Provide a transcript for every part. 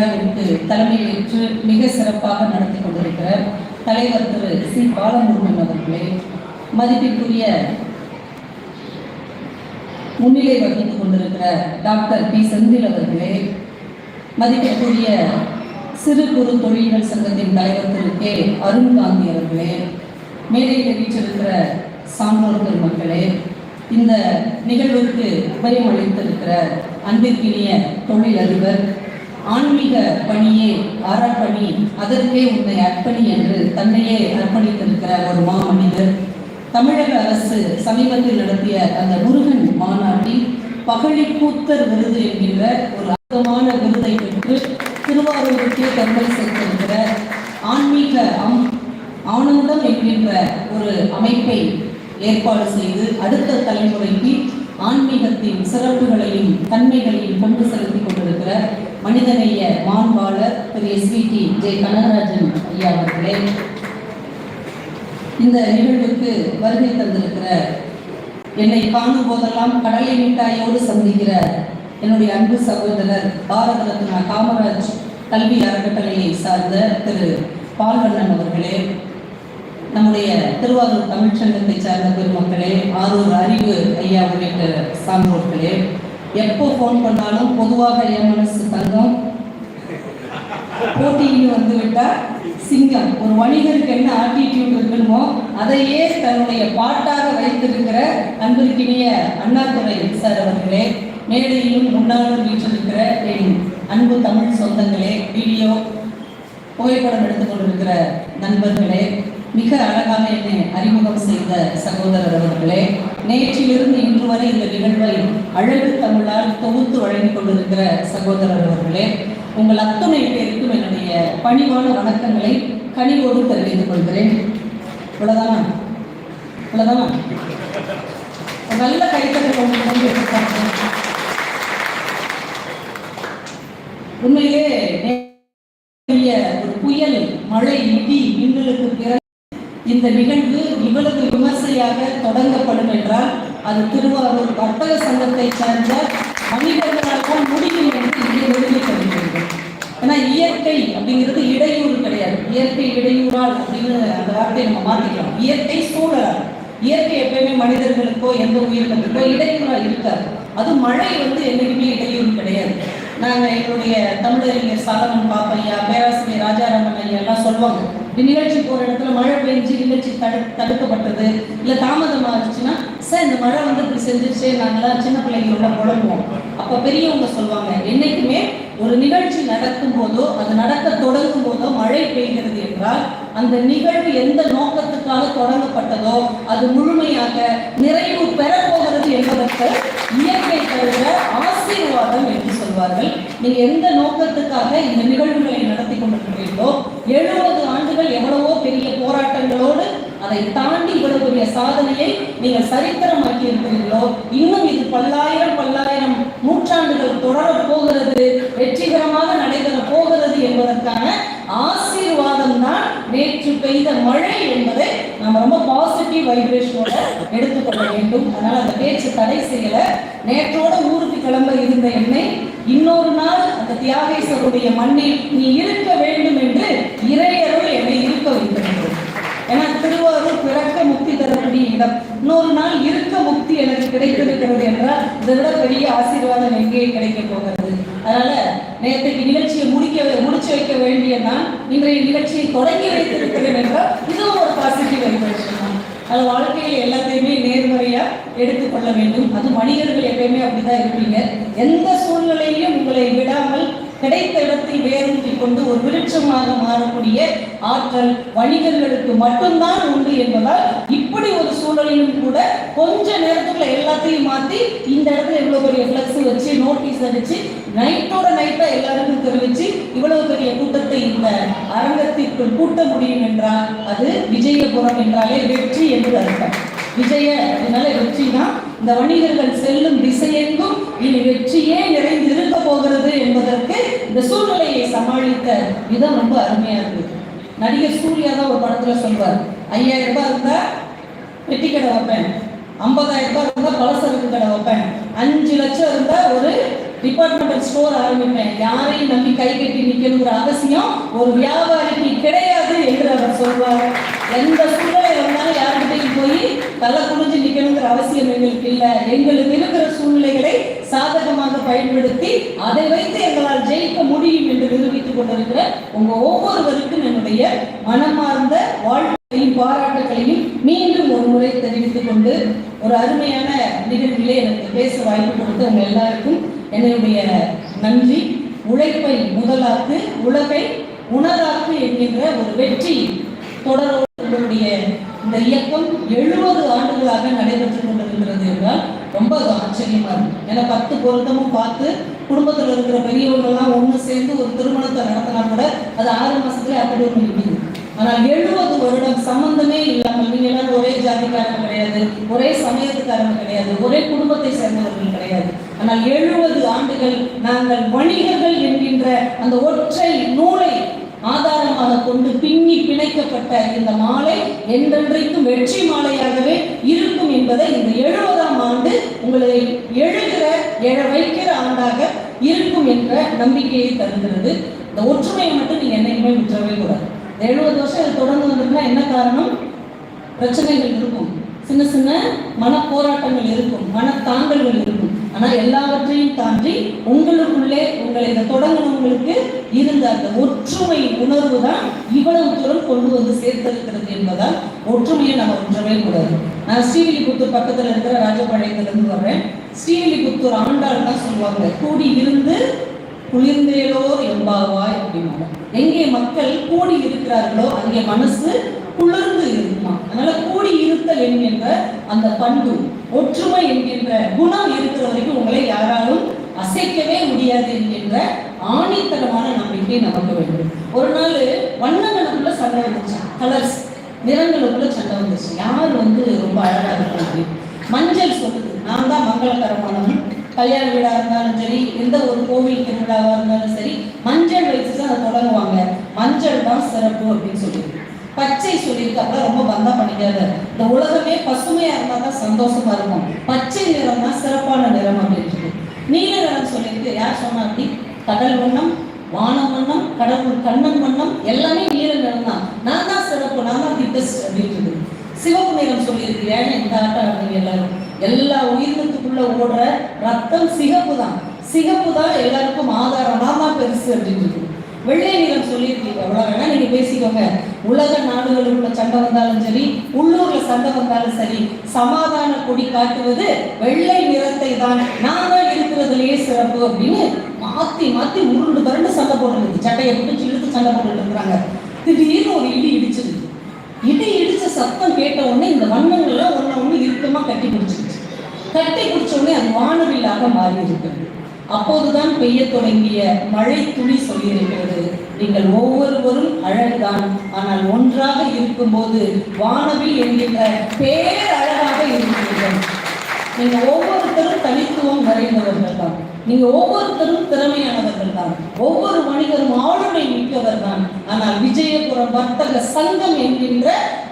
விழாவிற்கு தலைமையேற்று மிக சிறப்பாக நடத்தி கொண்டிருக்கிற தலைவர் திரு சி. பாலமுருகன் அவர்களே மதிப்பிற்குரிய முன்னிலை வகித்துக் கொண்டிருக்கிற டாக்டர் பி. செந்தில் அவர்களே மதிப்பிற்குரிய சிறு குறு தொழில்கள் சங்கத்தின் தலைவர் திரு கே. அருண்காந்தி அவர்களே மேடையில் வீச்சிருக்கிற சான்றோர் பெருமக்களே இந்த நிகழ்வுக்கு உபயம் அளித்திருக்கிற அன்பிற்கினிய தொழிலதிபர் ஆன்மீக பணியே அறப்பணி அதற்கே உன்னை அர்ப்பணி என்று தன்னையே அர்ப்பணித்திருக்கிற ஒரு மாமனிதர். தமிழக அரசு சமீபத்தில் நடத்திய அந்த முருகன் மாநாட்டில் பகழிக்கூத்தர் விருது என்கின்ற ஒரு அற்புதமான விருதை பெற்று திருவாரூருக்கே தன்மை சென்றிருக்கிற ஆன்மீக அம் ஆனந்தம் என்கின்ற ஒரு அமைப்பை ஏற்பாடு செய்து அடுத்த தலைமுறைக்கு ஆன்மீகத்தின் சிறப்புகளையும் தன்மைகளையும் கொண்டு செலுத்திக் கொண்டிருக்கிற மனிதநேய மாண்பாளர் Thiru S V T Jaya Kanagarajan ஐயா அவர்களே இந்த நிகழ்வுக்கு வருகை தந்திருக்கிற என்னை காணும் போதெல்லாம் கடலை மிட்டாயோடு சந்திக்கிற என்னுடைய அன்பு சகோதரர் பாரத ரத்னா காமராஜ் கல்வி அறக்கட்டளையை சார்ந்த திரு பால்வண்ணன் அவர்களே நம்முடைய திருவாரூர் தமிழ்ச்சங்கத்தை சார்ந்த பெருமக்களே ஆரூர் அறிவு ஐயா உள்ளிட்ட சான்றோர்களே எப்போ ஃபோன் பண்ணாலும் பொதுவாக என் மனசு தங்கம். போட்டியில் வந்து விட்டா சிங்கம். ஒரு வணிகருக்கு என்ன ஆட்டிடியூட் இருக்கணுமோ அதையே தன்னுடைய பாட்டாக வைத்திருக்கிற அன்பிற்கினிய அண்ணாதுரை சார் அவர்களே மேடையிலும் முன்னாலும் வீற்றிருக்கிற என் அன்பு தமிழ் சொந்தங்களே வீடியோ புகைப்படம் எடுத்துக் கொண்டிருக்கிற நண்பர்களே மிக அழகாக என்னை அறிமுகம் செய்த சகோதரர் அவர்களே நேற்றிலிருந்து இன்று வரை இந்த நிகழ்வை அழகு தமிழால் தொகுத்து வழங்கிக் கொண்டிருக்கிற சகோதரர் அவர்களே உங்கள் அத்துணை பேருக்கும் என்னுடைய பணிவான வணக்கங்களை கனிவோடு தெரிவித்துக் கொள்கிறேன். இவ்வளவுதானா? இவ்வளவுதானா? நல்ல கைத்தட்டல் உண்மையிலே ஒரு புயல் மழை இடி மின்னலுக்கு பிறகு இந்த நிகழ்வு இவ்வளவு விமர்சையாக தொடங்கப்படும் என்றால் அது திருவாரூர் வர்த்தக சங்கத்தை சார்ந்த மனிதர்களால் தான் முடியும் என்று இங்கே நிரூபிக்கப்படுகிறது. ஏன்னா இயற்கை அப்படிங்கிறது இடையூறு கிடையாது. இயற்கை இடையூறால் அப்படின்னு அந்த வார்த்தையை நம்ம மாத்திக்கலாம். இயற்கை சூழலால் இயற்கை எப்பயுமே மனிதர்களுக்கோ எந்த உயிரினங்களுக்கோ இடையூறாக இருக்காது. அது மழை வந்து என்னைக்குமே இடையூறு கிடையாது. நாங்கள் எங்களுடைய தமிழறிஞர் சாலமன் பாப்பையா பேராசிரியர் ராஜாராமன் ஐயா எல்லாம் சொல்லுவாங்க. இப்படி நிகழ்ச்சி போற இடத்துல மழை பெஞ்சு நிகழ்ச்சி தடு தடுக்கப்பட்டது இல்ல தாமதமாச்சுன்னா சார் இந்த மழை வந்து இப்படி செஞ்சிருச்சு நாங்களாம் சின்ன பிள்ளைங்களோட குழம்புவோம் அப்ப பெரியவங்க சொல்லுவாங்க என்னைக்குமே ஒரு நிகழ்ச்சி நடக்கும் போதோ அது நடக்க தொடங்கும் போதோ மழை பெய்கிறது என்றால் அந்த நிகழ்வு எந்த நோக்கத்துக்காக தொடங்கப்பட்டதோ அது முழுமையாக நிறைவு பெறப்போகிறது என்பதற்கு இயற்கை தருகிற ஆசீர்வாதம் என்று சொல்வார்கள். நீங்க எந்த நோக்கத்துக்காக இந்த நிகழ்வுகளை நடத்தி கொண்டிருக்கிறீர்களோ எழுபது ஆண்டுகள் எவ்வளவோ பெரிய போராட்டங்களோடு அதை தாண்டி இவ்வளவு பெரிய சாதனையை நீங்கள் சரித்திரமாக்கி இருக்கிறீர்களோ இன்னும் இது பல்லாயிரம் பல்லாயிரம் நூற்றாண்டுகள் தொடரப் போகிறது வெற்றிகரமாக நடைபெற போகிறது என்பதற்கான நேற்று பெய்த மழை என்பதை நாம் ரொம்ப பாசிட்டிவ் வைப்ரேஷனோட எடுத்துக்கொள்ள வேண்டும். அதனால அந்த பேச்சு தடை செய்யல. நேற்றோட ஊருக்கு கிளம்ப இருந்த என்னை இன்னொரு நாள் அந்த தியாகேஸ்வருடைய மண்ணில் நீ இருக்க வேண்டும் என்று இறையருள் என்னை இருக்க வைத்திருக்கிறது ஏன்னா திருவாரூர் பிறக்க முக்தி தரக்கூடிய இடம். இன்னொரு நாள் இருக்க முக்தி எனக்கு கிடைத்திருக்கிறது என்றால் இதை விட பெரிய ஆசீர்வாதம் எங்கே கிடைக்க போகிறது அதனால நேற்றைக்கு நிகழ்ச்சியை முடிக்க முடிச்சு வைக்க வேண்டிய நான் இன்றைய நிகழ்ச்சியை தொடங்கி வைத்திருக்கிறேன் என்றால் இதுவும் ஒரு பாசிட்டிவ் வைப்ரேஷன் அது வாழ்க்கையில் எல்லாத்தையுமே நேர்மறையா எடுத்துக்கொள்ள வேண்டும். அது மனிதர்கள் எப்பயுமே அப்படிதான் இருப்பீங்க. எந்த சூழ்நிலையிலும் உங்களை விடாமல் கிடைத்த இடத்தில் வேரூன்றி கொண்டு ஒரு விருட்சமாக மாறக்கூடிய ஆற்றல் வணிகர்களுக்கு மட்டும்தான் உண்டு என்பதால் இப்படி ஒரு சூழலிலும் கூட கொஞ்ச நேரத்துக்குள்ள எல்லாத்தையும் மாத்தி இந்த இடத்துல இவ்வளவு பெரிய பிளக்ஸ் வச்சு நோட்டீஸ் அடிச்சு நைட்டோட நைட்டா எல்லாருக்கும் தெரிவிச்சு இவ்வளவு பெரிய கூட்டத்தை இந்த அரங்கத்திற்குள் கூட்ட முடியும் என்றால் அது விஜயபுரம் என்றாலே வெற்றி என்று அர்த்தம். விஜய அதனால வெற்றி தான் இந்த வணிகர்கள் செல்லும் திசையெங்கும் இனி வெற்றியே நிறைந்து இருக்க போகிறது என்பதற்கு இந்த சூழ்நிலையை சமாளித்த விதம் ரொம்ப அருமையா இருக்கு நடிகர் சூர்யா தான் ஒரு படத்துல சொல்வார் ஐயாயிரம் ரூபாய் இருந்தா பெட்டி கடை வைப்பேன். ஐம்பதாயிரம் ரூபாய் இருந்தா பலசரக்கு கடை வைப்பேன். அஞ்சு லட்சம் இருந்தா ஒரு டிபார்ட்மெண்டல் ஸ்டோர் ஆரம்பிப்பேன். யாரையும் நம்பி கை கட்டி நிக்கணுங்கிற அவசியம் ஒரு வியாபாரிக்கு கிடையாது என்று அவர் சொல்வார் எந்த சூழ்நிலை வந்தாலும் யார்கிட்டையும் போய் தலை குடிஞ்சு நிக்கணுங்கிற அவசியம் எங்களுக்கு இல்லை. எங்களுக்கு இருக்கிற சூழ்நிலைகளை சாத பயன்படுத்தி அதை வைத்து எங்களால் ஜெயிக்க முடியும் என்று நிரூபித்துக் கொண்டிருக்கிற உங்க ஒவ்வொருவருக்கும் என்னுடைய மனமார்ந்த வாழ்க்கையும் பாராட்டுகளையும் மீண்டும் ஒரு முறை தெரிவித்துக் கொண்டு ஒரு அருமையான நிகழ்விலே எனக்கு பேச வாய்ப்பு கொடுத்த உங்க எல்லாருக்கும் என்னுடைய நன்றி. உழைப்பை முதலாக்கு உலகை உணராக்கு என்கின்ற ஒரு வெற்றி தொடரோடு உங்களுடைய இந்த இயக்கம் எழுபது ஆண்டுகளாக நடைபெற்றுக் கொண்டிருக்கிறது என்றால் ரொம்ப ஆச்சரியமா இருக்கு. ஏன்னா பத்து பொருத்தமும் பார்த்து குடும்பத்தில் இருக்கிற பெரியவர்கள்லாம் ஒன்று சேர்ந்து ஒரு திருமணத்தை நடத்தினா கூட அது ஆறு மாசத்துல அப்படி ஒரு நிற்குது ஆனால் எழுபது வருடம் சம்பந்தமே இல்லாமல் நீங்க எல்லாரும் ஒரே ஜாதிக்காரங்க கிடையாது ஒரே சமயத்துக்காரங்க கிடையாது ஒரே குடும்பத்தை சேர்ந்தவர்கள் கிடையாது. ஆனால் எழுபது ஆண்டுகள் நாங்கள் வணிகர்கள் என்கின்ற அந்த ஒற்றை நூலை ஆதாரமாக கொண்டு பின்னி பிணைக்கப்பட்ட இந்த மாலை என்றென்றைக்கும் வெற்றி மாலையாகவே இருக்கும் என்பதை இந்த எழுபதாம் ஆண்டு உங்களை எழுகிற எழ வைக்கிற ஆண்டாக இருக்கும் என்ற நம்பிக்கையை தருகிறது. இந்த ஒற்றுமையை மட்டும் நீங்க என்னைக்குமே விட்டுறவே கூடாது. எழுபது வருஷம் இது தொடர்ந்து வந்திருந்தா என்ன காரணம்? பிரச்சனைகள் இருக்கும். சின்ன சின்ன மன போராட்டங்கள் இருக்கும். மனத்தாங்கல்கள் இருக்கும். ஆனால் எல்லாவற்றையும் தாண்டி உங்களுக்குள்ளே உங்களை இந்த தொடங்கினவங்களுக்கு இருந்த அந்த ஒற்றுமை உணர்வு தான் இவ்வளவு தூரம் கொண்டு வந்து சேர்த்திருக்கிறது என்பதால் ஒற்றுமையை நம்ம ஒன்றவே கூடாது. நான் ஸ்ரீவில்லிபுத்தூர் பக்கத்தில் இருக்கிற ராஜபாளையத்திலிருந்து வர்றேன். ஸ்ரீவில்லிபுத்தூர் ஆண்டாள் தான் சொல்லுவாங்க கூடி இருந்து குளிர்ந்தேலோர் எம்பாவாய் அப்படின்னாங்க எங்கே மக்கள் கூடி இருக்கிறார்களோ அங்கே மனசு குளிர்ந்து இருக்குமா? அதனால கூடி இருத்தல் என்கின்ற அந்த பண்பு ஒற்றுமை என்கின்ற குணம் இருக்கிற வரைக்கும் உங்களை யாராலும் அசைக்கவே முடியாது என்கின்ற ஆணித்தரமான நம்பிக்கை நமக்கு வேண்டும். ஒரு நாள் வண்ணங்களுக்குள்ள சண்டை வந்துச்சு. கலர்ஸ் நிறங்களுக்குள்ள சண்டை வந்துச்சு. யார் வந்து ரொம்ப அழகா இருக்கும் மஞ்சள் சொல்லுது. நான் தான் மங்களகரமானவன். கல்யாண வீடா இருந்தாலும் சரி எந்த ஒரு கோவில் திருவிழாவா இருந்தாலும் சரி மஞ்சள் வைத்து தான் அதை தொடங்குவாங்க. மஞ்சள் தான் சிறப்பு அப்படின்னு சொல்லிட்டு. பச்சை சொல்லியிருக்கு அப்பதான் ரொம்ப பந்தம் பண்ணிக்காத. இந்த உலகமே பசுமையா இருந்தா தான் சந்தோஷமா இருக்கும். பச்சை நிறம் தான் சிறப்பான நிறம் அப்படின்னு சொல்லி நீல நிறம் சொல்லியிருக்கு யார் சொன்னா அப்படி? கடல் வண்ணம் வானம் வண்ணம் கடவுள் கண்ணன் வண்ணம் எல்லாமே நீல நிறம் தான். நான் தான் சிறப்பு நான் தான் தி பெஸ்ட் அப்படின்றது. சிவப்பு நிறம் சொல்லியிருக்கு ஏன்னா இந்த ஆட்டம் ஆடுறீங்க எல்லாரும். எல்லா உயிரினத்துக்குள்ள ஓடுற ரத்தம் சிகப்பு தான். சிகப்பு தான் எல்லாருக்கும் ஆதாரம். நான் தான் பெருசு அப்படின்றது. வெள்ளை நிறம் சொல்லியிருக்கீங்க அவ்வளோ வேணா நீங்க பேசிக்கோங்க. உலக நாடுகளுக்குள்ள சண்டை வந்தாலும் சரி உள்ளூர்ல சண்டை வந்தாலும் சரி சமாதான கொடி காட்டுவது வெள்ளை நிறத்தை தான். நான் தான் இருக்கிறதுலயே சிறப்பு அப்படின்னு மாத்தி மாத்தி உருண்டு பரண்டு சண்டை போடுறது சட்டையை பிடிச்சி இழுத்து சண்டை போட்டுட்டு இருக்கிறாங்க. திடீர்னு ஒரு இடி இடிச்சிருக்கு இடி இடிச்ச சத்தம் கேட்ட உடனே இந்த வண்ணங்கள்லாம் ஒண்ணு ஒண்ணு இறுக்கமா கட்டி பிடிச்சிருச்சு கட்டி பிடிச்ச உடனே அது வானவில்லாக மாறி இருக்கிறது அப்போதுதான் பெய்ய தொடங்கிய மழை துளி சொல்லியிருக்கிறது. நீங்கள் ஒவ்வொருவரும் அழகுதான். ஆனால் ஒன்றாக இருக்கும்போது வானவில் என்கின்ற பேரழகாக இருக்கிறீர்கள். நீங்கள் ஒவ்வொருத்தரும் தனித்துவம் வரைந்தவர்கள் தான். நீங்க ஒவ்வொருத்தரும் திறமையானவர்கள் தான். ஒவ்வொரு மனிதரும் ஆளுமை மிக்கவர் தான். ஆனால் விஜயபுரம் வர்த்தக சங்கம் என்கின்ற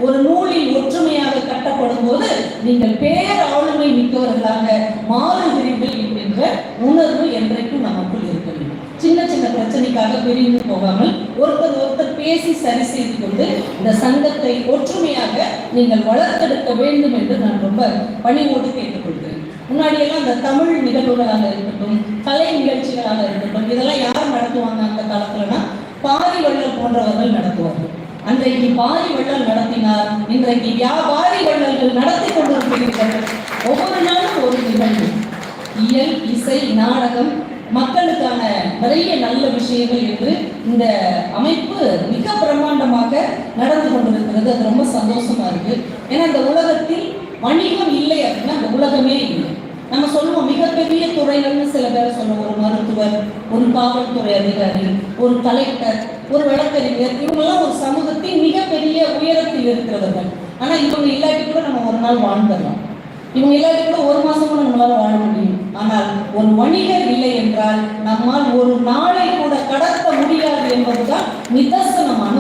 ஒரு நூலில் ஒற்றுமையாக கட்டப்படும் போது நீங்கள் பேர் ஆளுமை மிக்கவர்களாக மாறுகிறீர்கள் என்கின்ற உணர்வு என்றைக்கும் நமக்குள் இருக்க வேண்டும் சின்ன சின்ன பிரச்சனைக்காக பிரிந்து போகாமல் ஒருத்தர் ஒருத்தர் பேசி சரி செய்து கொண்டு இந்த சங்கத்தை ஒற்றுமையாக நீங்கள் வளர்த்தெடுக்க வேண்டும் என்று நான் ரொம்ப பணிவோடு கேட்டுக்கொள்கிறேன். முன்னாடியெல்லாம் இந்த தமிழ் நிகழ்வுகளாக இருக்கட்டும் கலை நிகழ்ச்சிகளாக இருக்கட்டும் இதெல்லாம் யார் நடத்துவாங்க அந்த காலத்துலனா பாரி வள்ளல் போன்றவர்கள் நடத்துவார்கள் அன்றைக்கு பாரி வள்ளல் நடத்தினார் இன்றைக்கு வியாபாரி வள்ளல்கள் நடத்தி கொண்டிருக்கிறீர்கள் ஒவ்வொரு நாளும் ஒரு நிகழ்வு. இயல் இசை நாடகம் மக்களுக்கான நிறைய நல்ல விஷயங்கள் என்று இந்த அமைப்பு மிக பிரம்மாண்டமாக நடந்து கொண்டிருக்கிறது. அது ரொம்ப சந்தோஷமா இருக்கு. ஏன்னா இந்த உலகத்தில் வணிகம் இல்லை அப்படின்னா அந்த உலகமே இல்லை. நம்ம சொல்லுவோம் மிகப்பெரிய துறைகள்னு சில பேர் சொல்லுவோம் ஒரு மருத்துவர் ஒரு காவல்துறை அதிகாரி ஒரு கலெக்டர் ஒரு வழக்கறிஞர் இவங்கெல்லாம் ஒரு சமூகத்தின் மிகப்பெரிய உயரத்தில் இருக்கிறவர்கள். ஆனா இவங்க இல்லாட்டி கூட நம்ம ஒரு நாள் வாழ்ந்துடலாம். இவங்க இல்லாட்டி கூட ஒரு மாசம் கூட நம்மளால வாழ முடியும். ஆனால் ஒரு வணிகர் இல்லை என்றால் நம்மால் ஒரு நாளை கூட கடத்த முடியாது என்பதுதான் நிதர்சனமான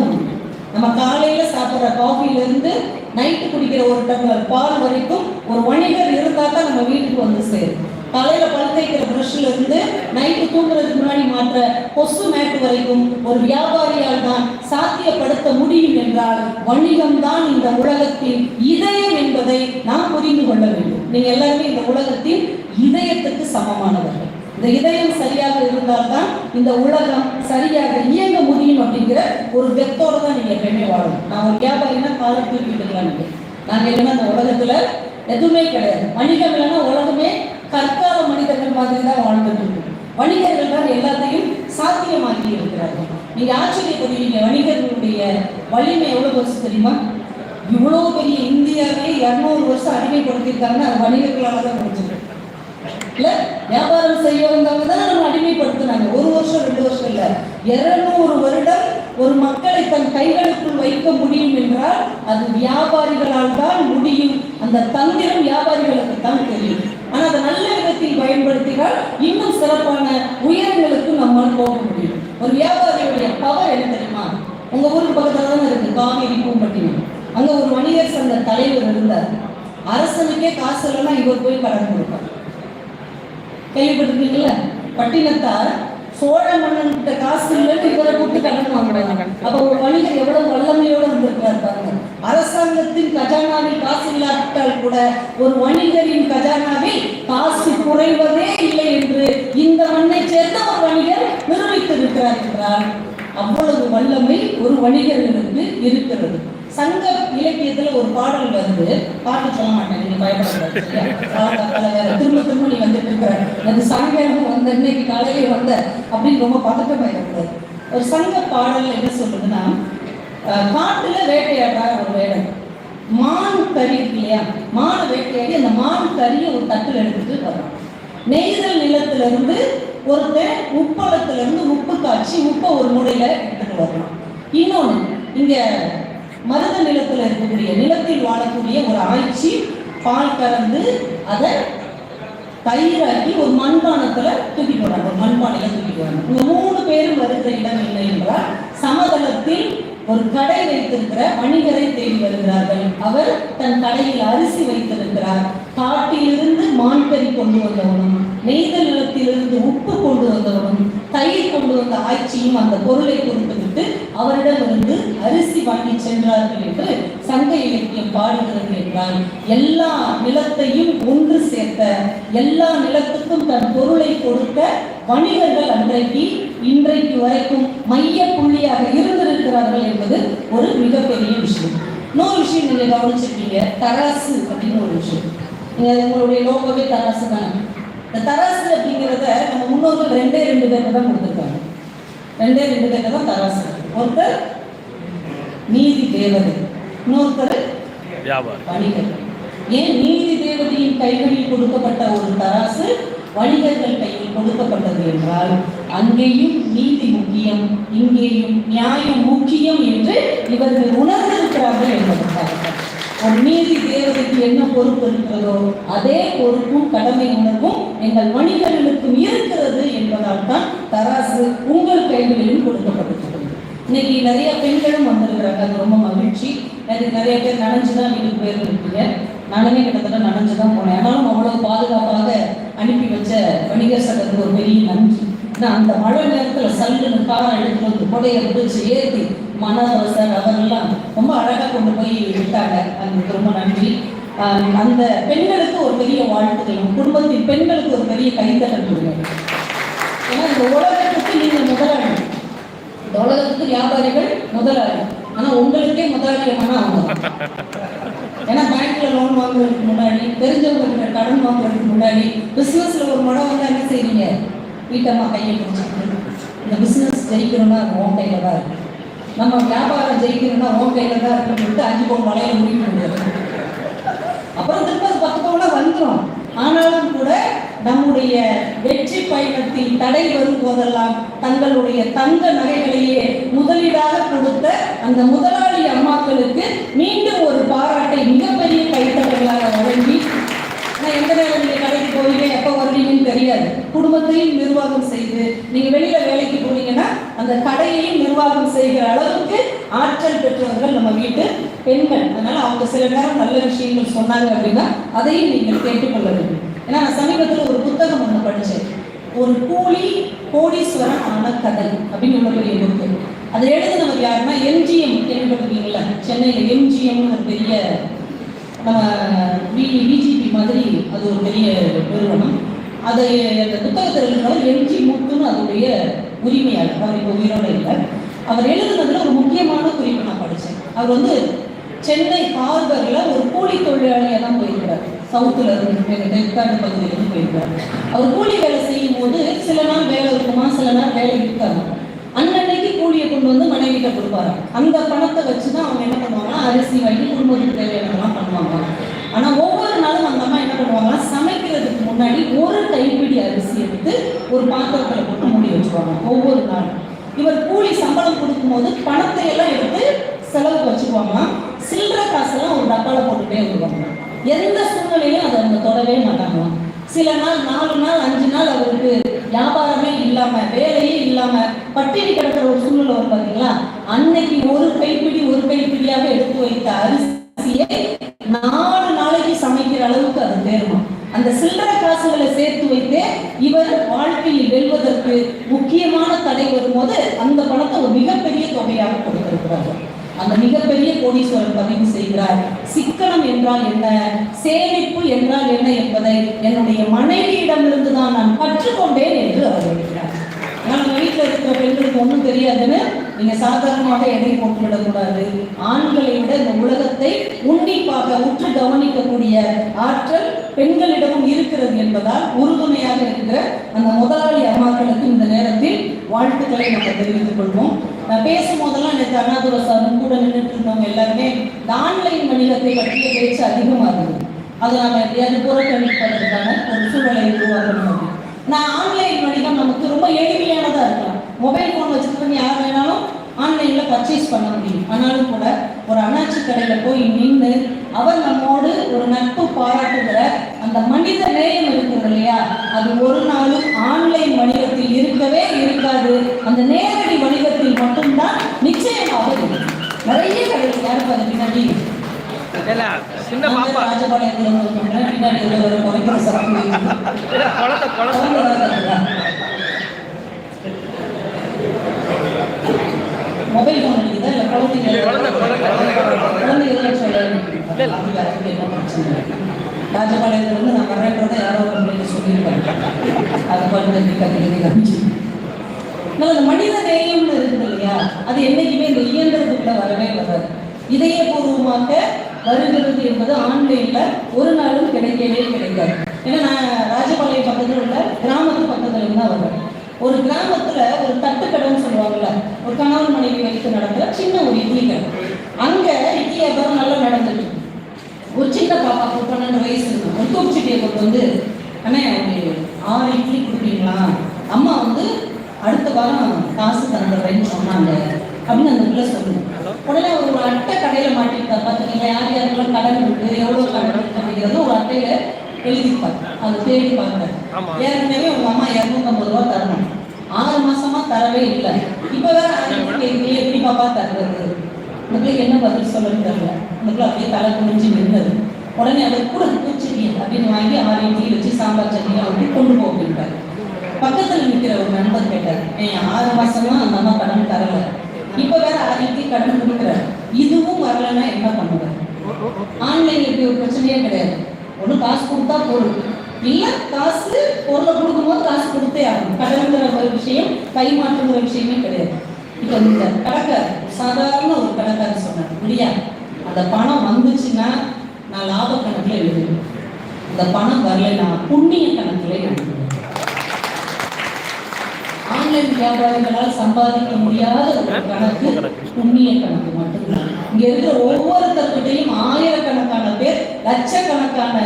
நம்ம காலையில சாப்பிட்ற காஃபில இருந்து நைட்டு குடிக்கிற ஒரு டம்ளர் பால் வரைக்கும் ஒரு வணிகர் இருந்தா தான் நம்ம வீட்டுக்கு வந்து சேரும். காலையில் பல் தேய்க்கிற ப்ரஷ்ல இருந்து நைட்டு தூங்குறதுக்கு முன்னாடி மாற்ற கொசு மேட்டு வரைக்கும் ஒரு வியாபாரியால் தான் சாத்தியப்படுத்த முடியும் என்றால் வணிகம் தான் இந்த உலகத்தின் இதயம் என்பதை நாம் புரிந்து கொள்ள வேண்டும். நீங்க எல்லாருமே இந்த உலகத்தின் இதயத்துக்கு சமமானவர்கள். இந்த இதயம் சரியாக இருந்தால் தான் இந்த உலகம் சரியாக இயங்க முடியும் அப்படிங்கிற ஒரு கெத்தோட தான் நீங்க எப்பயுமே வாழணும். நான் ஒரு வியாபாரினா காலை தூக்கிட்டு நீங்க நாங்க இல்லைன்னா இந்த உலகத்துல எதுவுமே கிடையாது. வணிகம் இல்லைன்னா உலகமே கற்கால மனிதர்கள் மாதிரி தான் வாழ்ந்துட்டு இருக்கு. வணிகர்கள் தான் எல்லாத்தையும் சாத்தியமாக்கி இருக்கிறார்கள். நீங்க ஆச்சரியப்படுவீங்க வணிகர்களுடைய வலிமை எவ்வளவு வருஷம் தெரியுமா? இவ்வளவு பெரிய இந்தியாவே இருநூறு வருஷம் அடிமைப்படுத்தியிருக்காங்கன்னா அது வணிகர்களால் தான் முடிஞ்சிருக்கு. இல்ல வியாபாரம் செய்ய வந்தவங்க தான் நம்ம அடிமைப்படுத்தினாங்க. ஒரு வருஷம் ரெண்டு வருஷம் இல்ல. இருநூறு வருடம் ஒரு மக்களை தன் கைகளுக்குள் வைக்க முடியும் என்றால் அது வியாபாரிகளால் தான் முடியும். அந்த தந்திரம் வியாபாரிகளுக்கு தான் தெரியும். ஆனா அதை நல்ல விதத்தில் பயன்படுத்தினால் இன்னும் சிறப்பான உயரங்களுக்கு நம்மால் போக முடியும். ஒரு வியாபாரியுடைய பவர் என்ன தெரியுமா? உங்க ஊருக்கு பக்கத்துல தானே இருக்கு காவேரி பூம்பட்டினம். அங்க ஒரு வணிகர் சங்க தலைவர் இருந்தார். அரசனுக்கே காசு இல்லைன்னா இவர் போய் கடன் கொடுப்பார். கேள்விப்பட்டிருக்கீங்கல்ல? பட்டினத்தார் சோழ மன்னன் கிட்ட காசு இல்லைன்னு இவரை கூப்பிட்டு கடன் வாங்குறாங்க அப்ப ஒரு வணிகர் எவ்வளவு வல்லமையோட இருந்திருக்கிறார் பாருங்க. அரசாங்கத்தின் கஜானாவில் காசு இல்லாவிட்டால் கூட ஒரு வணிகரின் கஜானாவில் காசு குறைவதே இல்லை என்று இந்த மண்ணை சேர்ந்த ஒரு வணிகர் நிரூபித்திருக்கிறார் என்றால் அவ்வளவு வல்லமை ஒரு வணிகர்களுக்கு இருக்கிறது. சங்க இலக்கியத்துல ஒரு பாடல் வருது. பாட்டு சொல்ல மாட்டேன் நீங்க பயப்படக்கூடாது திரும்ப திரும்ப நீ வந்துட்டு அது சாயங்காலம் வந்த இன்னைக்கு காலையில வந்த அப்படின்னு ரொம்ப பதட்டமாயிடக்கூடாது ஒரு சங்க பாடல் என்ன சொல்றதுன்னா காட்டுல வேட்டையாடுறார் ஒரு வேலை மான் கறி இருக்கு இல்லையா? மானை வேட்டையாடி அந்த மான் கறியை ஒரு தட்டில் எடுத்துட்டு வர்றான். நெய்தல் நிலத்துல இருந்து ஒருத்தன் உப்பளத்துல இருந்து உப்பு காய்ச்சி உப்பை ஒரு முறையில எடுத்துட்டு வரலாம் இன்னொன்று இங்க மருத நிலத்துல இருக்கக்கூடிய நிலத்தில் வாழக்கூடிய ஒரு ஆய்ச்சி பால் கறந்து அதை தயிராக்கி ஒரு மண்பானத்துல தூக்கி வராங்க ஒரு மண்பானையில தூக்கி போறாங்க இந்த மூணு பேரும் வருகிற இடம் இல்லை என்றால் சமதளத்தில் ஒரு கடை வைத்திருக்கிற வணிகரை தேடி வருகிறார்கள். அவர் தன் கடையில் அரிசி வைத்திருக்கிறார். காட்டிலிருந்து மான்கறி கொண்டு வந்தவனும் நெய்தல் நிலத்திலிருந்து உப்பு கொண்டு வந்தவனும் தயிர் கொண்டு வந்த ஆட்சியும் அந்த பொருளை கொடுத்துவிட்டு அவரிடமிருந்து அரிசி வாங்கி சென்றார்கள் என்று சங்க இலக்கியம் பாடுகிறது என்றால் எல்லா நிலத்தையும் ஒன்று சேர்த்த எல்லா நிலத்துக்கும் தன் பொருளை கொடுக்க வணிகர்கள் அன்றைக்கு இன்றைக்கு வரைக்கும் மைய புள்ளியாக இருந்திருக்கிறார்கள் என்பது ஒரு மிகப்பெரிய விஷயம். இன்னொரு விஷயம் நீங்க கவனிச்சிருக்கீங்க தராசு அப்படின்னு ஒரு விஷயம். உங்களுடைய லோகோவே தராசு தானே இந்த தராசு அப்படிங்கிறத நம்ம முன்னோர்கள் ரெண்டே ரெண்டு பேருக்கு தான் கொடுத்துருக்காங்க. ரெண்டே ரெண்டு பேருக்கு தான் தராசு. ஒருத்தர் நீதி தேவதை இன்னொருத்தர் வணிகர். ஏன் நீதி தேவதையின் கைகளில் கொடுக்கப்பட்ட ஒரு தராசு வணிகர்கள் கையில் கொடுக்கப்பட்டது என்றால் அங்கேயும் நீதி முக்கியம் இங்கேயும் நியாயம் முக்கியம் என்று இவர்கள் உணர்ந்திருக்கிறார்கள் என்பதற்காக ஒரு நீதி தேவதைக்கு என்ன பொறுப்பு இருக்கிறதோ அதே பொறுப்பும் கடமை உணர்வும் எங்கள் வணிகர்களுக்கும் இருக்கிறது என்பதால் தான் தராசு உங்கள் கைகளிலும் கொடுக்கப்பட்டிருக்கிறது. இன்னைக்கு நிறைய பெண்களும் வந்திருக்கிறாங்க. அது ரொம்ப மகிழ்ச்சி. எனக்கு நிறைய பேர் நனைஞ்சு தான் வீட்டுக்கு போயிருந்துருக்கீங்க. நானுமே கிட்டத்தட்ட நனைஞ்சு தான் போனேன். ஆனாலும் அவ்வளவு பாதுகாப்பாக அனுப்பி வச்ச வணிகர் சங்கத்துக்கு ஒரு பெரிய நன்றி. நான் அந்த மழை நேரத்தில் சல்லுன்னு காரம் எடுத்து வந்து கொடையை பிடிச்சி ஏற்றி மனோகர் சார் அவரெல்லாம் ரொம்ப அழகாக கொண்டு போய் விட்டாங்க. அதுக்கு ரொம்ப நன்றி. ஆஹ் அந்த பெண்களுக்கு ஒரு பெரிய வாழ்த்துக்கள். குடும்பத்தின் பெண்களுக்கு ஒரு பெரிய கைத்தட்டல் கொடுங்க ஏன்னா இந்த உலகத்துக்கு நீங்கள் முதலாளி. இந்த உலகத்துக்கு வியாபாரிகள் முதலாளி. ஆனா உங்களுக்கே முதலாளியமான அவங்க ஏன்னா பேங்க்ல லோன் வாங்குறதுக்கு முன்னாடி தெரிஞ்சவங்க கடன் வாங்குறதுக்கு முன்னாடி பிசினஸ்ல ஒரு மடம் வந்தா என்ன செய்வீங்க வீட்டம்மா கையை பிடிச்சிட்டு இந்த பிஸ்னஸ் ஜெயிக்கணும்னா அது உன் கையில் தான் இருக்கு. நம்ம வியாபாரம் ஜெயிக்கணும்னா ஓன் கையில் தான் இருக்குன்னு சொல்லிட்டு அஞ்சு பவுன் வளைய முடிவு முடியாது அப்புறம் திரும்ப அது பத்து பவுனா வந்துடும் ஆனாலும் கூட நம்முடைய வெற்றி பயணத்தில் தடை வரும் போதெல்லாம் தங்களுடைய தங்க நகைகளையே முதலீடாக கொடுத்த அந்த முதலாளி அம்மாக்களுக்கு மீண்டும் ஒரு பாராட்டை மிகப்பெரிய கைத்தட்டங்களாக வழங்கி நான் எந்த நேரம் போவீங்க எப்போ வருவீங்கன்னு தெரியாது. குடும்பத்தையும் நிர்வாகம் செய்து நீங்க வெளியில வேலைக்கு போனீங்கன்னா அந்த கடையையும் நிர்வாகம் செய்கிற அளவுக்கு ஆற்றல் பெற்றவர்கள் நம்ம வீட்டு பெண்கள். அதனால அவங்க சில நேரம் நல்ல விஷயங்கள் சொன்னாங்க அப்படின்னா அதையும் நீங்கள் கேட்டுக்கொள்ள வேண்டும். ஏன்னா நான் சமீபத்தில் ஒரு புத்தகம் ஒன்று படித்தேன் ஒரு கூலி கோடீஸ்வரன் ஆன கதை அப்படின்னு உள்ள பெரிய புக்கு. அதை எழுதினவர் யாருன்னா எம்ஜிஎம் கேள்விப்பட்டிருக்கீங்களா சென்னையில் எம்ஜிஎம்னு ஒரு பெரிய நம்ம வி விஜிபி மாதிரி அது ஒரு பெரிய நிறுவனம். அதை அந்த புத்தகத்தில் எழுதினவர் எம்ஜி முத்துன்னு அதோடைய உரிமையாளர். அவர் இப்போ உயிரோடு இல்லை. அவர் எழுதுனதுல ஒரு முக்கியமான குறிப்பு நான் படித்தேன் அவர் வந்து சென்னை ஹார்பரில் ஒரு கூலி தொழிலாளியாக தான் போயிருக்கிறார். சவுத்தில் இருந்து எங்க பகுதியிலிருந்து போயிருக்கிறார். அவர் கூலி வேலை செய்யும் போது சில நாள் வேலை இருக்குமா சில நாள் வேலை இருக்காது? அன்னன்னைக்கு கூலியை கொண்டு வந்து மனைவிட்ட கொடுப்பாரு அந்த பணத்தை வச்சு தான் அவங்க என்ன பண்ணுவாங்கன்னா அரிசி வாங்கி குடும்பத்துக்கு தேவையானதெல்லாம் பண்ணுவாங்க. ஆனா ஒவ்வொரு நாளும் அந்த அம்மா என்ன பண்ணுவாங்கன்னா சமைக்கிறதுக்கு முன்னாடி ஒரு கைப்பிடி அரிசி எடுத்து ஒரு பாத்திரத்துல போட்டு மூடி வச்சுருவாங்க ஒவ்வொரு நாளும். இவர் கூலி சம்பளம் கொடுக்கும்போது பணத்தை எல்லாம் எடுத்து செலவுக்கு வச்சுக்குவாங்களாம் சில்லற காசெல்லாம் ஒரு டப்பால போட்டுட்டே வருவாங்க எந்த சூழ்நிலையும் அதை அவங்க தொடவே மாட்டாங்களாம் சில நாள் நாலு நாள் அஞ்சு நாள் அவருக்கு வியாபாரமே இல்லாம வேலையே இல்லாம பட்டினி கிடக்கிற ஒரு சூழ்நிலை வரும் பாத்தீங்களா? அன்னைக்கு ஒரு கைப்பிடி ஒரு கைப்பிடியாக எடுத்து வைத்த அரிசியை நாலு நாளைக்கு சமைக்கிற அளவுக்கு அது தேருமா அந்த சில்லறை காசுகளை சேர்த்து வைத்தே இவர் வாழ்க்கையில் வெல்வதற்கு முக்கியமான தடை வரும்போது அந்த பணத்தை ஒரு மிகப்பெரிய தொகையாக கொடுத்திருக்கிறார்கள் அந்த மிகப்பெரிய கோடீஸ்வரர் பதிவு செய்கிறார். சிக்கனம் என்றால் என்ன? சேமிப்பு என்றால் என்ன என்பதை என்னுடைய மனைவியிடமிருந்து தான் நான் கற்றுக்கொண்டேன் என்று அவர் எழுதுகிறார் ஆனால் நம்ம வீட்டில் இருக்கிற ஒன்றும் தெரியாதுன்னு நீங்க சாதாரணமாக எடை போட்டுவிடக்கூடாது. ஆண்களை விட இந்த உலகத்தை உன்னிப்பாக உற்று கவனிக்கக்கூடிய ஆற்றல் பெண்களிடமும் இருக்கிறது என்பதால் உறுதுணையாக இருக்கிற அந்த முதலாளி அம்மாக்களுக்கு இந்த நேரத்தில் வாழ்த்துக்களை நாங்கள் தெரிவித்துக் கொள்வோம். நான் பேசும் போதெல்லாம் நேற்று அண்ணாதுர சாரும் கூட நின்றுட்டு இருந்தவங்க எல்லாருமே ஆன்லைன் வணிகத்தை பற்றிய பேச்சு அதிகமாக இருக்குது அதை நம்ம எப்படியாவது புறக்கணிப்பதற்கான ஒரு சூழலை உருவாக்கணும் நான் ஆன்லைன் வணிகம் நமக்கு ரொம்ப எளிமையானதா இருக்கலாம். மொபைல் ஃபோன் வச்சுக்கிட்டு யார் வேணாலும் ஆன்லைன்ல பர்ச்சேஸ் பண்ண முடியும். ஆனாலும் கூட ஒரு அண்ணாச்சி கடையில போய் நின்று அவர் நம்மோடு ஒரு நட்பு பாராட்டுகிற அந்த மனித நேயம் இருக்கிறது இல்லையா? அது ஒரு நாளும் ஆன்லைன் வணிகத்தில் இருக்கவே இருக்காது. அந்த நேரடி வணிகத்தில் மட்டும்தான் நிச்சயமாக இருக்கும். நிறைய கடைகள் யாருக்கு அது பின்னாடி சின்ன பாப்பா. ராஜபாளையத்துல பின்னாடி ஒரு குறைக்கிற சரக்கு மொபைல் ஃபோன் இருக்குதா இல்ல குழந்தைங்க குழந்தை, குழந்தை. குழந்தைகளை என்ன பிரச்சனை? நான் வர்றேன்றதை யாரோ ஒரு பிள்ளைங்க சொல்லியிருக்காங்க அதை பண்ணி கற்றுக்கிட்டு காமிச்சு அதனால அந்த மனித நேயம்னு இருக்குது இல்லையா? அது என்னைக்குமே இந்த இயந்திரத்துக்குள்ள வரவே வராது. இதயபூர்வமாக வருகிறது என்பது ஆன்லைன்ல ஒரு நாளும் கிடைக்கவே கிடைக்காது. ஏன்னா நான் ராஜபாளையம் பக்கத்துல உள்ள கிராமத்து பக்கத்துல இருந்து தான் வரேன் ஒரு கிராமத்துல ஒரு தட்டுக்கடைன்னு சொல்லுவாங்கல்ல ஒரு கணவன் மனைவி வைத்து நடக்கிற சின்ன ஒரு இட்லி கடை. அங்க இட்லி வியாபாரம் நல்லா நடந்துட்டு. ஒரு சின்ன பாப்பாக்கு பன்னெண்டு வயசு இருக்கும். ஒரு தூக்குச்சிட்டியை கொண்டு வந்து அண்ணே ஒரு ஆறு இட்லி கொடுப்பீங்களா? அம்மா வந்து அடுத்த வாரம் காசு தந்துடுறேன்னு சொன்னாங்க. அப்படின்னு அந்த பிள்ளை சொல்லுங்க உடனே அவர் ஒரு அட்டை கடையில மாட்டிருக்காரு பார்த்துக்கீங்களா யார் யாருக்கெல்லாம் கடன் இருக்கு? எவ்வளவு கடன் இருக்கு அப்படிங்கிறது ஒரு அட்டையில எழுதிப்பாரு. அதை தேடி ஆமா. ஏற்கனவே உங்க அம்மா இரநூத்தம்பது ரூபா தரணும். ஆறு மாசமா தரவே இல்லை. இப்ப வேற கேட்குறீங்க, எப்படி பாப்பா தர்றது? இந்த பிள்ளைக்கு என்ன பதில் சொல்லணும்னு தெரியல. பிள்ளை அப்படியே தலை குனிஞ்சு நின்றது உடனே அதை கூட பூச்சிக்கி அப்படின்னு வாங்கி ஆறு இட்லி வச்சு சாம்பார் சட்னி அப்படி கொண்டு போக அப்படின்ட்டாரு பக்கத்துல நிக்கிற ஒரு நண்பர் கேட்டார் ஏன் ஆறு மாசமா அந்த அம்மா கடன் தரல. இப்ப வேற ஆறு இட்லி கடன் கொடுக்குறாரு. இதுவும் வரலன்னா என்ன பண்ணுவார்? ஆன்லைன் இப்படி ஒரு பிரச்சனையே கிடையாது. ஒண்ணு காசு கொடுத்தா போதும். இல்லை காசு பொருளை கொடுக்கும்போது காசு கொடுத்தே ஆகும் கடன்கிற ஒரு விஷயம் கைமாற்றுங்கிற விஷயமே கிடையாது. இப்ப இந்த கணக்கார் சாதாரண ஒரு கடைக்காரர் சொன்னார் இல்லையா அந்த பணம் வந்துச்சுன்னா நான் லாப கணக்கில் எழுதுவேன். அந்த பணம் வரலைன்னா புண்ணிய கணக்கில் எழுதுவேன். ஆன்லைன் வியாபாரிகளால் சம்பாதிக்க முடியாத ஒரு கணக்கு புண்ணிய கணக்கு மட்டும்தான். இங்க இருக்கிற ஒவ்வொருத்தர்கிட்டையும் ஆயிரம் லட்சக்கணக்கான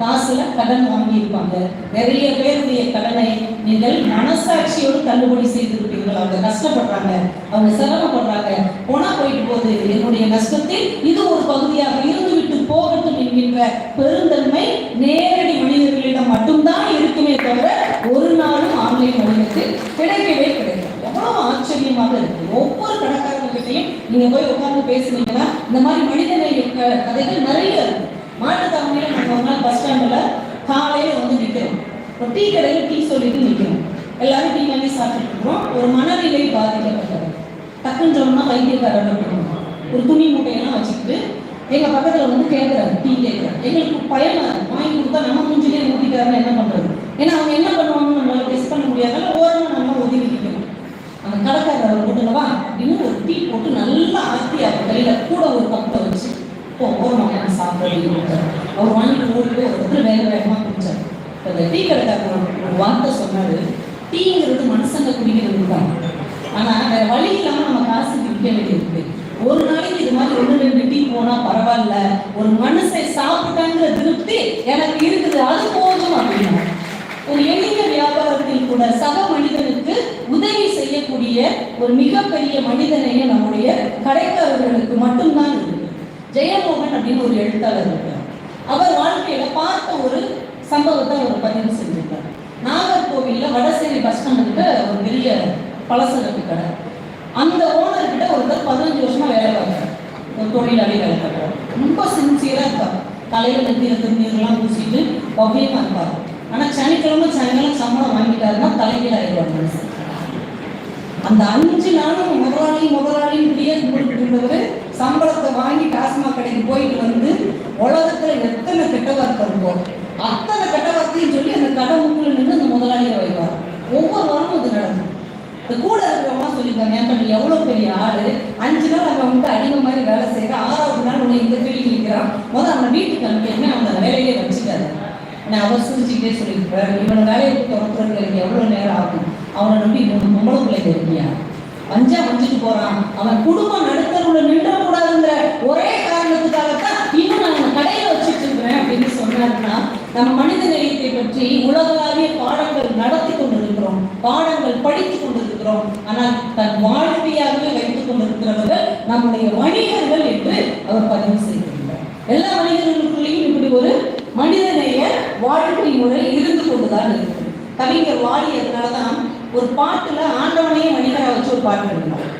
காசுல கடன் வாங்கியிருப்பாங்க. நிறைய பேருடைய கடனை நீங்கள் மனசாட்சியோடு தள்ளுபடி செய்திருப்பீர்கள். அவங்க கஷ்டப்படுறாங்க. அவங்க சிரமப்படுறாங்க. போனா போயிட்டு போகுது. என்னுடைய கஷ்டத்தில் இது ஒரு பகுதியாக இருந்துவிட்டு போகட்டும் என்கின்ற பெருந்தன்மை நேரடி மனிதர்களிடம் மட்டும்தான் இருக்குமே தவிர ஒரு நாளும் ஆன்லைன் வணிகத்தில் கிடைக்கவே கிடையாது எவ்வளவு ஆச்சரியமாக இருக்கு. ஒவ்வொரு கடைக்காரர்கிட்டையும் நீங்க போய் உட்கார்ந்து பேசுனீங்கன்னா இந்த மாதிரி மனிதனை கதைகள் நிறைய இருக்கு. மாட்டுத்தாவணியில நாங்க ஒரு நாள் பஸ் ஸ்டாண்டில் காலையில் வந்து நிற்கிறோம் ஒரு டீ கடையில் டீ சொல்லிட்டு நிற்கிறோம் எல்லாரும் டீ வாங்கி சாப்பிட்டு இருக்கிறோம். ஒரு மனநிலை பாதிக்கப்பட்டது. டக்குன்னு சொன்னால் வைத்தியக்காரர் ஒரு துணி மூட்டையெல்லாம் வச்சுக்கிட்டு எங்கள் பக்கத்தில் வந்து கேட்குறாரு டீ கேட்குறாரு எங்களுக்கு பயமாக இருக்கும் வாங்கி கொடுத்தா நம்ம மூஞ்சிலே ஊட்டிக்காரன்னு என்ன பண்ணுறது ஏன்னா அவங்க என்ன பண்ணுவாங்கன்னு நம்மளால் டெஸ்ட் பண்ண முடியாதால ஓரமாக நம்ம ஒதுங்கி அந்த கடைக்காரர் போட்டுங்களா போட்டுலவா அப்படின்னு ஒரு டீ போட்டு நல்லா ஆத்தி அவர் கையில கூட ஒரு கப்பை வச்சு போ நான் அவர் வாங்கி போட்டு ஒருத்தர் வேக வேகமாக குடித்தார் அந்த டீ கடைக்காரர் ஒரு- வார்த்தை சொன்னார். டீங்கிறது மனுஷங்க குடிக்கிறது தான். ஆனால் வேறு வழி இல்லாமல் நம்ம காசு குடிக்க வேண்டியிருக்கு. ஒரு நாளைக்கு இது மாதிரி ஒன்று ரெண்டு டீ போனால் பரவாயில்ல. ஒரு மனுஷன் சாப்பிட்டாங்கிற திருப்தி எனக்கு இருக்குது. அது போதும் அப்படின்னா ஒரு எளிய வியாபாரத்தில் கூட சக மனிதனுக்கு உதவி செய்யக்கூடிய ஒரு மிகப்பெரிய மனிதனையும் நம்முடைய கடைக்காரர்களுக்கு மட்டும்தான் இருக்கு ஜெயமோகன் அப்படின்னு ஒரு எழுத்தாளர் இருக்கார். அவர் வாழ்க்கையில பார்த்த ஒரு சம்பவத்தை அவர் பதிவு செஞ்சிருக்கார். நாகர்கோவில்ல வடசேரி பஸ் ஸ்டாண்டுக்கிட்ட ஒரு பெரிய பலசரக்கு கடை. அந்த ஓனர் கிட்ட ஒருத்தர் பதினஞ்சு வருஷமா வேலை பார்க்குறாரு. ஒரு தொழிலாளி வேலை பார்க்குறாரு. ரொம்ப சின்சியரா இருப்பார் தலையில நெத்தியில திருநீர்லாம் பூசிட்டு பவ்யமா இருப்பார். ஆனா சனிக்கிழமை சனிக்கிழமை சம்பளம் வாங்கிட்டாருன்னா தலைகீழ ஆயிடுவார் மனுஷன். அந்த அஞ்சு நாளும் முதலாளி முதலாளின்னு முடியாது கும்பிட்டு இருந்தவர் சம்பளத்தை வாங்கி டாஸ்மாக் கடைக்கு போயிட்டு வந்து உலகத்துல எத்தனை கெட்ட வார்த்தை அத்தனை கெட்ட வார்த்தையும் சொல்லி அந்த கடை முக்கில் நின்று அந்த முதலாளியை வைப்பார். ஒவ்வொரு வாரமும் அது நடக்கும். இந்த கூட இருக்கிறவங்க சொல்லியிருக்காங்க ஏன் பண்ணி எவ்வளோ பெரிய ஆள்? அஞ்சு நாள் அவன் வந்து அடிமை மாதிரி வேலை செய்யற ஆறாவது நாள் உன்னை இந்த கேள்வி நிற்கிறான் முதல் அவனை வீட்டுக்கு அனுப்பியுமே அவன் அந்த வேலையிலே வச்சுக்காது. நான் அவர் சிரிச்சுக்கிட்டே சொல்லியிருப்பேன் இவனை வேலையை துறக்கிறதுக்கு எவ்வளோ நேரம் ஆகும்? அவனை நம்பி இன்னும் பொம்பளை பிள்ளைங்க இருக்கியா? வஞ்சா வஞ்சிட்டு போறான். அவன் குடும்பம் நடுத்தருவுல நின்றக்கூடாதுங்கிற ஒரே காரணத்துக்காகத்தான் இன்னும் நான் அவனை கடையில வச்சுட்டு இருக்கிறேன் அப்படின்னு சொன்னாருன்னா நம்ம மனித நேயத்தை பற்றி உலகளாவிய பாடங்கள் நடத்தி கொண்டிருக்கிறோம். பாடங்கள் படித்து கொண்டிருக்கிறோம். ஆனால் தன் வாழ்க்கையாகவே வைத்துக் கொண்டிருக்கிறவர்கள் நம்முடைய வணிகர்கள் என்று அவர் பதிவு செய்திருக்கிறார். எல்லா வணிகர்களுக்குள்ளேயும் இப்படி ஒரு மனிதநேய வாழ்க்கை முறை இருந்து கொண்டுதான் இருக்கு கவிஞர் வாலி அதனாலதான் ஒரு பாட்டுல ஆண்டவனையே மனிதரை வச்சு ஒரு பாட்டு எழுதினார்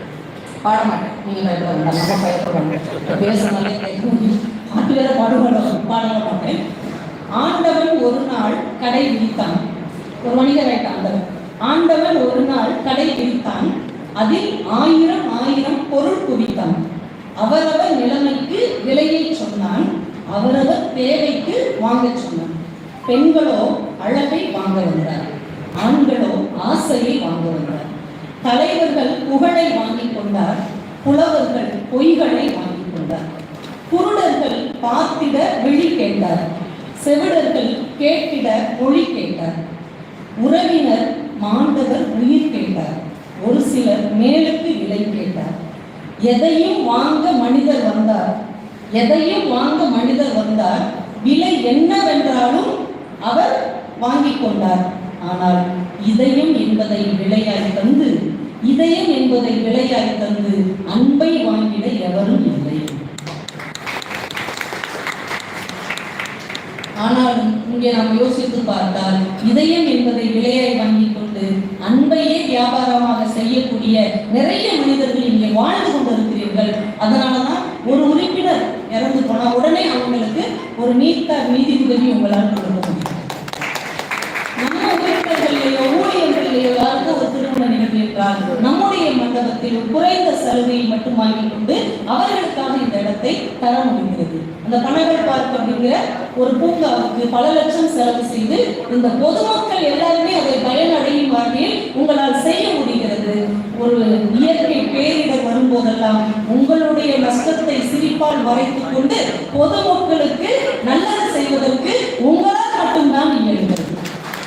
பாட மாட்டேன் நீங்க பயப்பட நம்ம பயப்படுவாங்க பேசுனாலே பாட்டு வேற பாடுவாங்க பாட மாட்டேன். ஆண்டவன் ஒரு நாள் கடை விரித்தான் ஒரு மனிதர் ஆயிட்டான் ஆண்டவன் ஆண்டவன் ஒரு நாள் கடை விரித்தான் அதில் ஆயிரம் ஆயிரம் பொருள் குவித்தான். அவரவர் நிலைமைக்கு விலையை சொன்னான். அவரவர் தேவைக்கு வாங்க சொன்னான். பெண்களோ அழகை வாங்க வந்தார். ஆண்களோ ஆசையை வாங்க வந்தார் தலைவர்கள் புகழை வாங்கிக் கொண்டார் புலவர்கள் பொய்களை வாங்கிக் கொண்டார். குருடர்கள் பார்த்திட விழி கேட்டார் செவிடர்கள் கேட்டிட மொழி கேட்டார். உறவினர் மாண்டவர் உயிர் கேட்டார் ஒரு சிலர் மேலுக்கு விலை கேட்டார். எதையும் வாங்க மனிதர் வந்தார் எதையும் வாங்க மனிதர் வந்தார் விலை என்னவென்றாலும் அவர் வாங்கிக் கொண்டார். ஆனால் இதயம் என்பதை விலையாய் தந்து இதயம் என்பதை விலையாய் தந்து அன்பை வாங்கிட எவரும் இல்லை. ஆனாலும் இங்கே நாம் யோசித்து பார்த்தால் இதயம் என்பதை விலையாய் வாங்கிக் கொண்டு அன்பையே வியாபாரமாக செய்யக்கூடிய நிறைய மனிதர்கள் இங்கே வாழ்ந்து கொண்டிருக்கிறீர்கள். அதனாலதான் ஒரு உறுப்பினர் இறந்து போனால் உடனே அவங்களுக்கு ஒரு நீத்த நீதி உதவி உங்களால் கொடுக்க முடியும் நம்ம உறுப்பினர்களிலேயோ ஊழியர்களிலேயோ யாருக்கு ஒரு திருமண நிகழ்வு நம்முடைய மண்டபத்தில் குறைந்த சலுகையை மட்டும் வாங்கி கொண்டு அவர்களுக்காக இந்த இடத்தை தர முடிகிறது. அந்த பனகல் பார்க் அப்படிங்கிற ஒரு பூங்காவுக்கு பல லட்சம் செலவு செய்து இந்த பொதுமக்கள் எல்லாருமே அதை பயனடையும் வகையில் உங்களால் செய்ய முடிகிறது. ஒரு இயற்கை பேரிடர் வரும்போதெல்லாம் உங்களுடைய நஷ்டத்தை சிரிப்பால் மறைத்துக் கொண்டு பொதுமக்களுக்கு நல்லது செய்வதற்கு உங்கள் மட்டும்தான் இயல்கிறது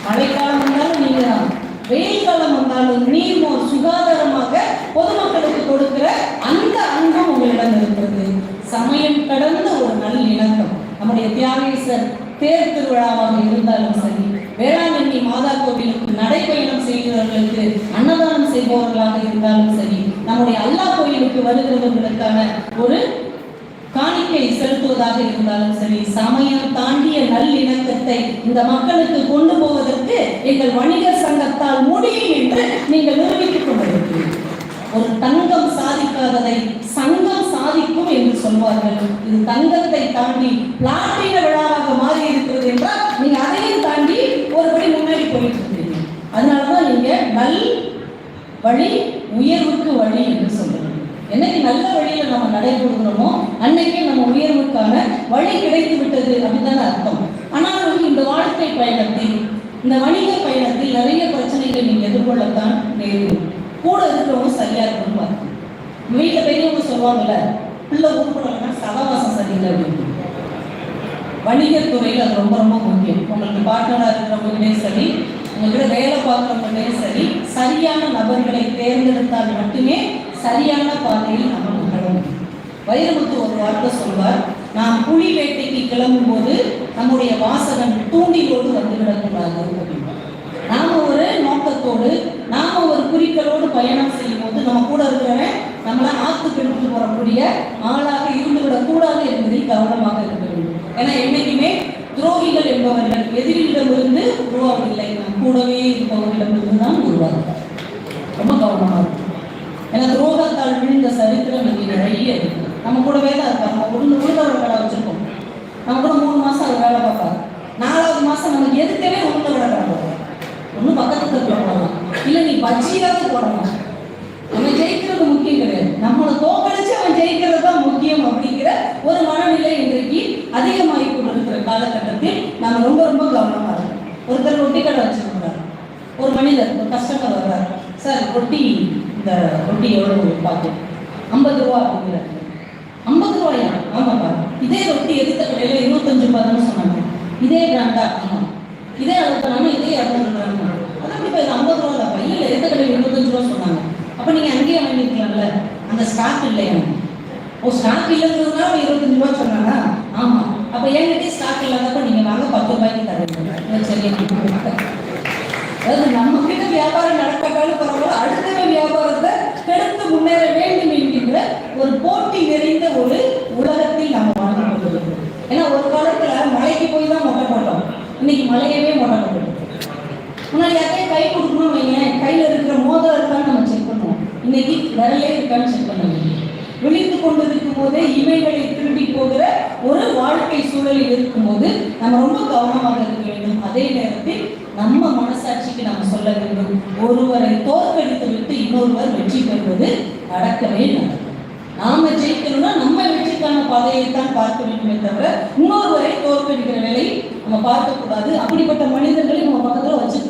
மழைக்காலம் வந்தாலும் நீங்க தான் வெயில் காலம் வந்தாலும் நீர்மோர் சுகாதாரமாக பொதுமக்களுக்கு கொடுக்கிற அந்த அன்பும் உங்களிடம் இருக்கிறது சமயம் கடந்த ஒரு நல்லிணக்கம் நம்முடைய தியாகேசர் தேர் திருவிழாவாக இருந்தாலும் சரி வேளாங்கண்ணி மாதா கோவிலுக்கு நடைபயணம் செய்கிறவர்களுக்கு அன்னதானம் செய்பவர்களாக இருந்தாலும் சரி நம்முடைய அல்லா கோயிலுக்கு வருகிறவர்களுக்கான ஒரு காணிக்கை செலுத்துவதாக இருந்தாலும் சரி சமயம் தாண்டிய நல்லிணக்கத்தை இந்த மக்களுக்கு கொண்டு போவதற்கு எங்கள் வணிகர் சங்கத்தால் முடியும் என்று நீங்கள் நிரூபித்துக் கொண்டிருக்கிறீர்கள் ஒரு தங்கம் சாதிக்காததை சங்கம் சாதிக்கும் என்று சொல்வார்கள். இது தங்கத்தை தாண்டி பிளாட்டின விழாவாக மாறி இருக்கிறது என்றால் நீங்க அதையும் தாண்டி ஒருபடி முன்னாடி போயிட்டு இருக்கிறீங்க அதனாலதான் நீங்க நல் வழி உயர்வுக்கு வழி என்று சொல்றீங்க. என்னைக்கு நல்ல வழியில நம்ம நடைபெறுகிறோமோ அன்னைக்கே நம்ம உயர்வுக்கான வழி கிடைத்து விட்டது அப்படின்னு அர்த்தம். ஆனால் இந்த வாழ்க்கை பயணத்தில் இந்த வணிக பயணத்தில் நிறைய பிரச்சனைகளை நீங்க எதிர்கொள்ளத்தான் நேரும் கூட இருக்கிறவங்க சரியா இருக்கணும் பாருங்க வீட்டில் பெரியவங்க சொல்லுவாங்கல்ல பிள்ளை உருப்படலைன்னா சகவாசம் சரியில்லை அப்படின்னு வணிகத் துறையில் அது ரொம்ப ரொம்ப முக்கியம். உங்களுக்கு பார்ட்னராக இருக்கிறவங்ககிட்டயும் சரி உங்ககிட்ட வேலை பார்க்குறவங்ககிட்டயும் சரி சரியான நபர்களை தேர்ந்தெடுத்தால் மட்டுமே சரியான பாதையில் நம்ம நகர வைரமுத்து ஒரு வார்த்தை சொல்வார் நாம் புலி வேட்டைக்கு கிளம்பும் போது நம்முடைய வாசகன் தூண்டிலோடு வந்துவிடக்கூடாது அப்படின்னா. நாம் ஒரு நோக்கத்தோடு நாம ஒரு குறிக்கோளோடு பயணம் செய்யும் போது நம்ம கூட இருக்கிறவன் நம்மள ஆத்துக்கு எடுத்துட்டு போறக்கூடிய ஆளாக இருந்து விடக்கூடாது என்பதில் கவனமாக இருக்க வேண்டும். ஏன்னா என்னைக்குமே துரோகிகள் என்பவர்கள் எதிரியிடமிருந்து உருவாவதில்லை. நம் கூடவே இருப்பவர்களிடமிருந்து தான் உருவாகும். ரொம்ப கவனமாக இருக்கும் ஏன்னா துரோகத்தால் விழுந்த சரித்திரம் இங்கே நிறைய இருக்கு. நம்ம கூடவே தான் இருக்காங்க நம்ம உள்ள உளுந்தவரை வேலை வச்சிருக்கோம் நம்ம கூட மூணு மாசம் அவர் வேலை பார்ப்பாரு நாலாவது மாசம் நமக்கு எதுக்கவே உள்ள விட கடை ஒன்றும் பக்கத்துக்கு தெருவில் போடலாம் இல்லை நீ பஜ்ஜியாவது போடலாம் அவன் ஜெயிக்கிறது முக்கியம் கிடையாது. நம்மளை தோக்கடிச்சு அவன் ஜெயிக்கிறது தான் முக்கியம் அப்படிங்கிற ஒரு மனநிலை இன்றைக்கு அதிகமாகி கொண்டிருக்கிற காலகட்டத்தில் நம்ம ரொம்ப ரொம்ப கவனமா இருக்கோம் ஒருத்தர் ரொட்டி கடை வச்சுருக்கிறார். ஒரு மனிதர் ஒரு கஸ்டமர் வர்றார். சார் ரொட்டி இந்த ரொட்டி எவ்வளோ பார்த்து? ஐம்பது ரூபா அப்படிங்கிறார். ஐம்பது ரூபாயா? ஆமாப்பா. இதே ரொட்டி எதிர்த்த கடையில் இருபத்தஞ்சு ரூபா தானே சொன்னாங்க. இதே பிராண்டா ஆமாம் இதே அளவுக்கு இதே இரநூறு கிராம் அதான் இப்போ இது ஐம்பது ரூபா இல்லை இல்லை கடையில் இருபத்தஞ்சு ரூபா சொன்னாங்க. அப்போ நீங்கள் அங்கேயே வாங்கிருக்கலாம்ல? அந்த ஸ்டாக் இல்லையா ஓ ஸ்டாக் இல்லைங்கிறதுனால அவன் இருபத்தஞ்சு ரூபா சொன்னாங்க ஆமாம் அப்போ என்கிட்டயே ஸ்டாக் இல்லாதப்ப நீங்கள் வாங்க பத்து ரூபாய்க்கு தரேன். சரி அதாவது நம்ம கிட்ட வியாபாரம் நடக்காட்டாலும் பரவாயில்ல அடுத்த வியாபாரத்தை கெடுத்து முன்னேற வேண்டும் என்கின்ற ஒரு போட்டி நிறைந்த ஒரு உலகத்தில் நம்ம வாழ்ந்து கொண்டிருக்கிறோம் ஏன்னா ஒரு காலத்துல மலைக்கு போய் தான் மொட்டை போட்டோம் இன்னைக்கு மலையவே மொட்டை போட்டோம் முன்னாடி யார்கிட்டயும் கை கொடுக்கணும் வைங்க கையில இருக்கிற மோதிரம் இருக்கான்னு நம்ம செக் பண்ணுவோம் இன்னைக்கு விரலே இருக்கான்னு செக் பண்ணுவோம் விழித்து கொண்டிருக்கும் போதே இவைகளை திரும்பி போகிற ஒரு வாழ்க்கை சூழலில் இருக்கும்போது நம்ம ரொம்ப கவனமாக இருக்க வேண்டும். அதே நேரத்தில் நம்ம மனசாட்சிக்கு நம்ம சொல்ல வேண்டும். ஒருவரை தோற்கடித்து விட்டு இன்னொருவர் வெற்றி பெறுவது நடக்கவே நடக்கும் நாம ஜெயிக்கணும்னா நம்ம வெற்றிக்கான பாதையை தான் பார்க்க வேண்டுமே தவிர இன்னொருவரை தோற்கடிக்கிற வேலை நம்ம பார்க்கக்கூடாது. அப்படிப்பட்ட மனிதன்